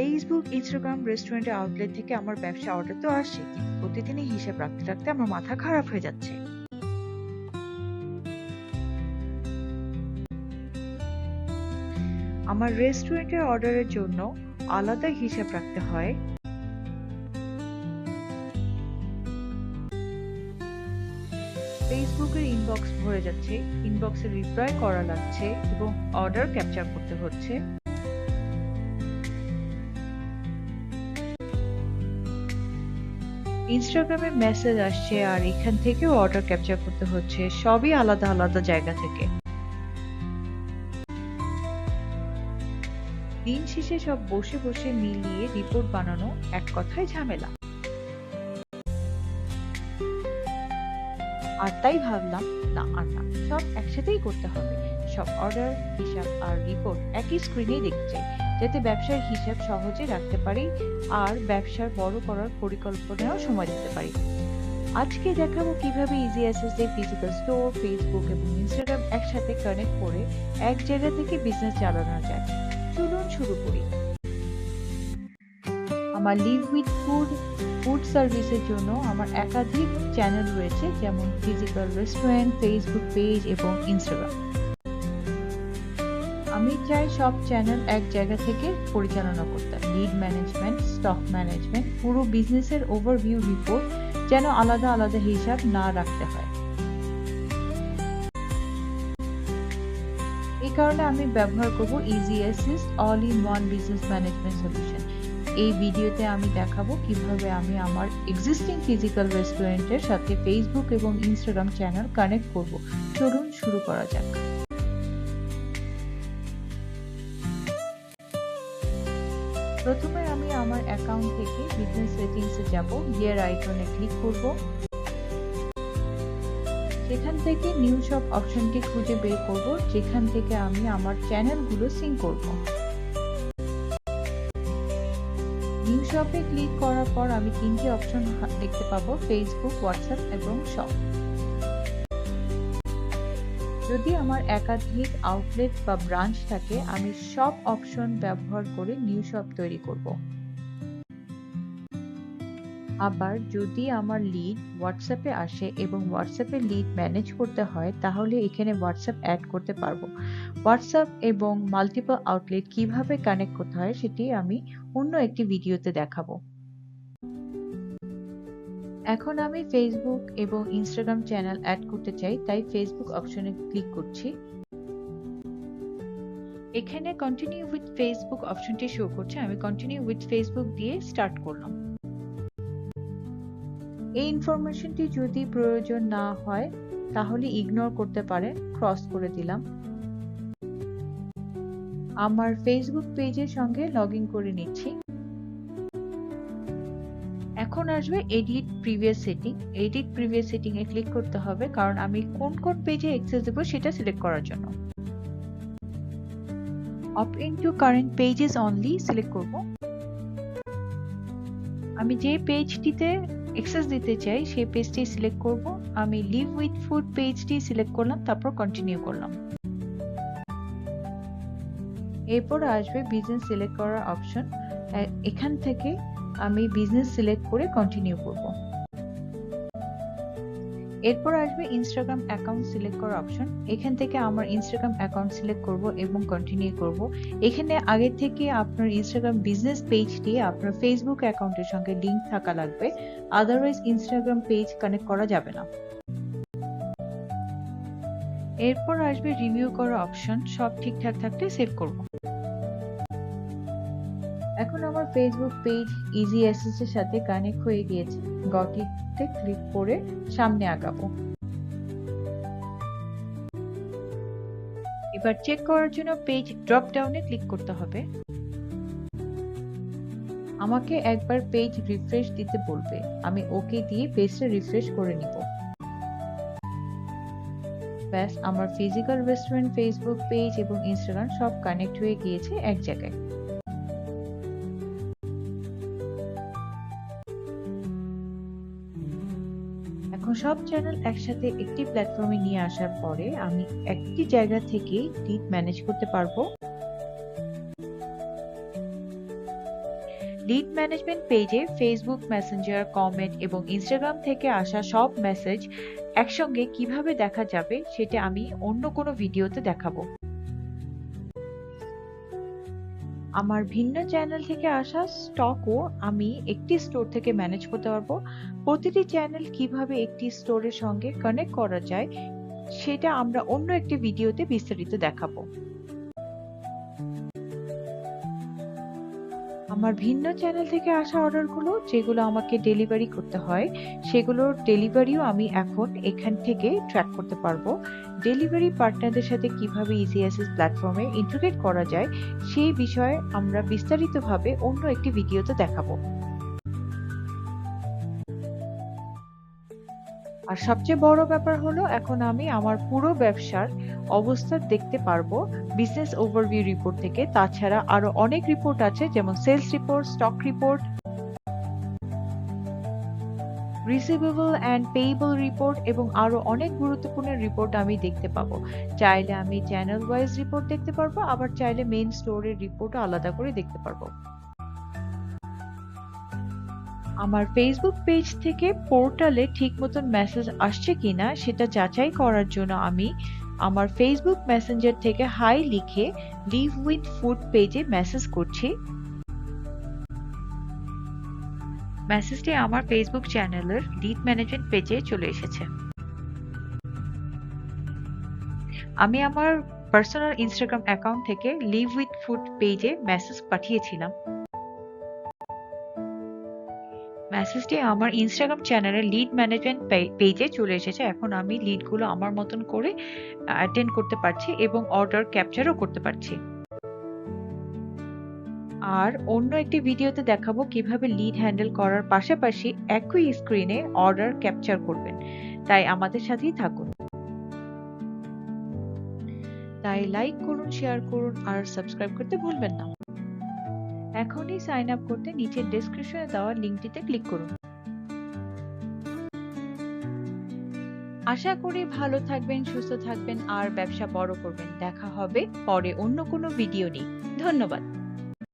Facebook Instagram রেস্টুরেন্টের outlet থেকে আমার ব্যবসা অর্ডার তো আসছে, কিন্তু প্রতিদিনই হিসাব রাখতে রাখতে আমার মাথা খারাপ হয়ে যাচ্ছে। আমার রেস্টুরেন্টের অর্ডারের জন্য আলাদা হিসাব রাখতে হয়। ফেসবুকের ইনবক্স ভরে যাচ্ছে ইনবক্সে রিপ্লাই করা লাগছে এবং অর্ডার ক্যাপচার করতে হচ্ছে। ইনস্টাগ্রামে মেসেজ আসছে আর এখান থেকেও অর্ডার ক্যাপচার করতে হচ্ছে। সবই আলাদা আলাদা জায়গা থেকে। দিন শেষে সব বসে বসে মিলিয়ে রিপোর্ট বানানো এক কথায় ঝামেলা। আর তাই ভাবলাম, না, আর না, সব একসাথেই করতে হবে। সব অর্ডার হিসাব আর রিপোর্ট একই স্ক্রিনেই দেখতে চাই। যাতে ব্যবসার হিসাব সহজে রাখতে পারি আর ব্যবসার বড় করার পরিকল্পনাও সময় দিতে পারি। আজকে দেখাবো কীভাবে easy assist physical store Facebook এবং ইনস্টাগ্রাম একসাথে কানেক্ট করে এক জায়গা থেকে বিজনেস চালানো যায়। চলুন শুরু করি। আমার লিভ উইথ ফুড ফুড সার্ভিসের জন্য আমার একাধিক চ্যানেল রয়েছে, যেমন ফিজিক্যাল রেস্টুরেন্ট ফেসবুক পেজ এবং ইনস্টাগ্রাম আমি চাই সব চ্যানেল এক জায়গা থেকে পরিচালনা করতে। লিড ম্যানেজমেন্ট স্টক ম্যানেজমেন্ট পুরো বিজনেসের ওভারভিউ রিপোর্ট যেন আলাদা আলাদা হিসাব না রাখতে হয়। এই কারণে আমি ব্যবহার করব easy assist all in one business management solution এই ভিডিওতে আমি দেখাবো কীভাবে আমি আমার এক্সিস্টিং ফিজিক্যাল রেস্টুরেন্টের সাথে ফেসবুক এবং ইনস্টাগ্রাম চ্যানেল কানেক্ট করব। চলুন শুরু করা যাক। প্রথমে আমি আমার অ্যাকাউন্ট থেকে বিজনেস সেটিংসে যাব গিয়ার আইকনে ক্লিক করব। সেখান থেকে নিউ শপ অপশনটি খুঁজে বের করব, যেখান থেকে আমি আমার চ্যানেলগুলো সিঙ্ক করব। নিউ শপে ক্লিক করার পর আমি তিনটি অপশন দেখতে পাবো ফেসবুক হোয়াটসঅ্যাপ এবং শপ যদি আমার একাধিক আউটলেট বা ব্রাঞ্চ থাকে, আমি সব অপশন ব্যবহার করে নিউ শপ তৈরি করব। আবার যদি আমার লিড হোয়াটসঅ্যাপে আসে এবং হোয়াটসঅ্যাপে লিড ম্যানেজ করতে হয়, তাহলে এখানে হোয়াটসঅ্যাপ অ্যাড করতে পারব। হোয়াটসঅ্যাপ এবং মাল্টিপল আউটলেট কীভাবে কানেক্ট করতে হয়, সেটি আমি অন্য একটি ভিডিওতে দেখাবো। এখন আমি ফেসবুক এবং ইনস্টাগ্রাম চ্যানেল অ্যাড করতে চাই, তাই ফেসবুক অপশনে ক্লিক করছি। এখানে কন্টিনিউ উইথ ফেসবুক অপশনটি শো করছে, আমি কন্টিনিউ উইথ ফেসবুক দিয়ে স্টার্ট করলাম। এই ইনফরমেশনটি যদি প্রয়োজন না হয়, তাহলে ইগনোর করতে পারে ক্রস করে দিলাম। আমার ফেসবুক পেজের সঙ্গে লগ করে নিচ্ছি। এখন আসবে edit previous setting edit previous setting এ ক্লিক করতে হবে, কারণ আমি কোন কোন পেজে অ্যাক্সেস দেব সেটা সিলেক্ট করার জন্য। Opt into current pages only select করব। আমি যে পেজটিতে অ্যাক্সেস দিতে চাই, সেই পেজটি সিলেক্ট করব। আমি লিভ উইথ ফুড পেজটি সিলেক্ট করলাম, তারপর কন্টিনিউ করলাম। এরপর আসবে বিজনেস সিলেক্ট করার অপশন এখান থেকে আমি বিজনেস সিলেক্ট করে কন্টিনিউ করব। এরপর আসবে ইনস্টাগ্রাম অ্যাকাউন্ট সিলেক্ট করার অপশন এখান থেকে আমার ইনস্টাগ্রাম অ্যাকাউন্ট সিলেক্ট করব এবং কন্টিনিউ করব। এখানে আগে থেকে আপনার ইনস্টাগ্রাম বিজনেস পেজটি আপনার ফেসবুক অ্যাকাউন্টের সঙ্গে লিঙ্ক থাকা লাগবে। আদারওয়াইজ ইনস্টাগ্রাম পেজ কানেক্ট করা যাবে না। এরপর আসবে রিভিউ করার অপশন সব ঠিকঠাক থাকলে সেভ করব। এখন আমার ফেসবুক পেজ ইজি অ্যাসেস এর সাথে কানেক্ট হয়ে গিয়েছে। গটিতে ক্লিক করে সামনে আগাবো। এবার চেক করার জন্য পেজ ড্রপ ডাউনে ক্লিক করতে হবে। আমাকে একবার পেজ রিফ্রেশ দিতে বলবে। আমি ওকে দিয়ে পেজটা রিফ্রেশ করে নিব। ব্যাস, আমার ফিজিক্যাল রেস্টুরেন্ট ফেসবুক পেজ এবং ইনস্টাগ্রাম সব কানেক্ট হয়ে গিয়েছে এক জায়গায়। সব চ্যানেল একসাথে একটি প্ল্যাটফর্মে নিয়ে আসার পরে আমি একটি জায়গা থেকে লিড ম্যানেজ করতে পারব। লিড ম্যানেজমেন্ট পেজে ফেসবুক মেসেঞ্জার কমেন্ট এবং ইনস্টাগ্রাম থেকে আসা সব মেসেজ একসঙ্গে কীভাবে দেখা যাবে সেটা আমি অন্য কোনো ভিডিওতে দেখাবো। আমার ভিন্ন চ্যানেল থেকে আসা স্টকও আমি একটি স্টোর থেকে ম্যানেজ করতে পারব। প্রতিটি চ্যানেল কীভাবে একটি স্টোরের সঙ্গে কানেক্ট করা যায়, সেটা আমরা অন্য একটি ভিডিওতে বিস্তারিত দেখাবো। আমার ভিন্ন চ্যানেল থেকে আসা অর্ডারগুলো যেগুলো আমাকে ডেলিভারি করতে হয়, সেগুলোর ডেলিভারিও আমি এখন এখান থেকে ট্র্যাক করতে পারব। ডেলিভারি পার্টনারদের সাথে কীভাবে ইজিএসএস প্ল্যাটফর্মে ইন্টিগ্রেট করা যায়, সেই বিষয়ে আমরা বিস্তারিতভাবে অন্য একটি ভিডিওতে দেখাবো। আর সবচেয়ে বড় ব্যাপার হলো, এখন আমি আমার পুরো ব্যবসার অবস্থা দেখতে পারব বিজনেস ওভারভিউ রিপোর্ট থেকে। তাছাড়া আরও অনেক রিপোর্ট আছে, যেমন sales report stock report receivable and payable report এবং আরও অনেক গুরুত্বপূর্ণ রিপোর্ট আমি দেখতে পাবো। চাইলে আমি চ্যানেল ওয়াইজ রিপোর্ট দেখতে পারব, আবার চাইলে মেইন স্টোরের রিপোর্টও আলাদা করে দেখতে পারব। আমার ফেসবুক পেজ থেকে পোর্টালে ঠিক মতন মেসেজ আসছে কিনা সেটা যাচাই করার জন্য আমি আমার ফেসবুক মেসেঞ্জার থেকে হাই লিখে লিভ উইথ ফুড পেজে মেসেজ করছি। মেসেজটি আমার ফেসবুক চ্যানেলের লিড ম্যানেজমেন্ট পেজে চলে এসেছে। আমি আমার পার্সোনাল ইনস্টাগ্রাম অ্যাকাউন্ট থেকে লিভ উইথ ফুড পেজে মেসেজ পাঠিয়েছিলাম। মেসেজটি আমার ইনস্টাগ্রাম চ্যানেলের লিড ম্যানেজমেন্ট পেজে চলে এসেছে। এখন আমি লিডগুলো আমার মতন করে অ্যাটেন্ড করতে পারছি এবং অর্ডার ক্যাপচারও করতে পারছি। আর অন্য একটি ভিডিওতে দেখাবো কীভাবে লিড হ্যান্ডেল করার পাশাপাশি একই স্ক্রিনে অর্ডার ক্যাপচার করবেন। তাই আমাদের সাথেই থাকুন। তাই লাইক করুন শেয়ার করুন, আর সাবস্ক্রাইব করতে ভুলবেন না। এখনই সাইন আপ করতে নিচের ডেসক্রিপশনে দেওয়া লিঙ্কটিতে ক্লিক করুন। আশা করি ভালো থাকবেন, সুস্থ থাকবেন, আর ব্যবসা বড় করবেন। দেখা হবে পরে অন্য কোনো ভিডিও নিয়ে। ধন্যবাদ।